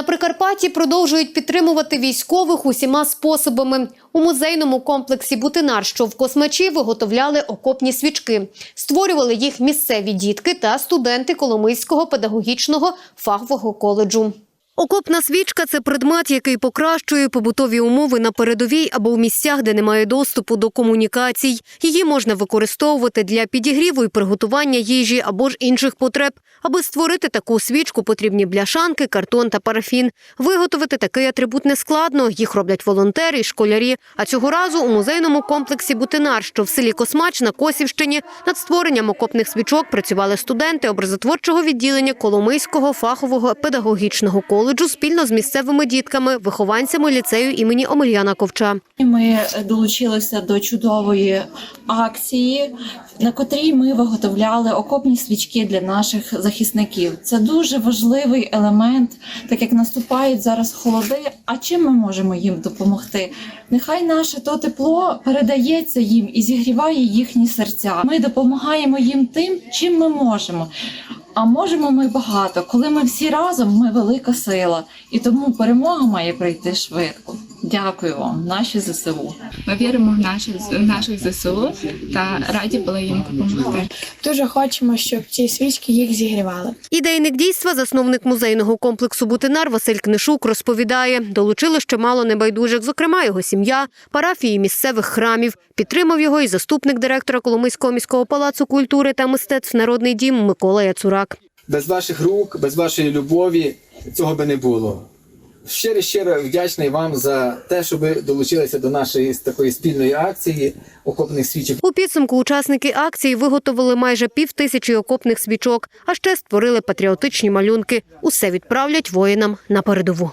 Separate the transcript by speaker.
Speaker 1: На Прикарпатті продовжують підтримувати військових усіма способами. У музейному комплексі Бутинар, що в Космачі, виготовляли окопні свічки. Створювали їх місцеві дітки та студенти Коломийського педагогічного фахового коледжу. Окопна свічка це предмет, який покращує побутові умови на передовій або в місцях, де немає доступу до комунікацій. Її можна використовувати для підігріву і приготування їжі або ж інших потреб. Аби створити таку свічку, потрібні бляшанки, картон та парафін. Виготовити такий атрибут не складно. Їх роблять волонтери і школярі. А цього разу у музейному комплексі Бутинар, що в селі Космач на Косівщині, над створенням окопних свічок працювали студенти образотворчого відділення Коломийського фахового педагогічного коледжу спільно з місцевими дітками, вихованцями ліцею імені Омельяна Ковча.
Speaker 2: Ми долучилися до чудової акції, на котрій ми виготовляли окопні свічки для наших захисників. Це дуже важливий елемент, так як наступають зараз холоди. А чим ми можемо їм допомогти? Нехай наше то тепло передається їм і зігріває їхні серця. Ми допомагаємо їм тим, чим ми можемо. А можемо ми багато. Коли ми всі разом, ми велика сила, і тому перемога має прийти швидко. Дякую вам, наші ЗСУ.
Speaker 3: Ми віримо в наших, в наших ЗСУ та раді були їм допомогти.
Speaker 4: Дуже хочемо, щоб ці свічки їх зігрівали.
Speaker 1: Ідейник дійства, засновник музейного комплексу Бутинар Василь Книшук розповідає, долучили ще мало небайдужих, зокрема його сім'я, парафії місцевих храмів. Підтримав його і заступник директора Коломийського міського палацу культури та мистецтв Народний дім Микола Яцурак.
Speaker 5: без ваших рук, без вашої любові цього би не було. Щиро щиро вдячний вам за те, що ви долучилися до нашої такої спільної акції окопних свічок.
Speaker 1: У підсумку учасники акції виготовили майже пів тисячі окопних свічок, а ще створили патріотичні малюнки. Усе відправлять воїнам на передову.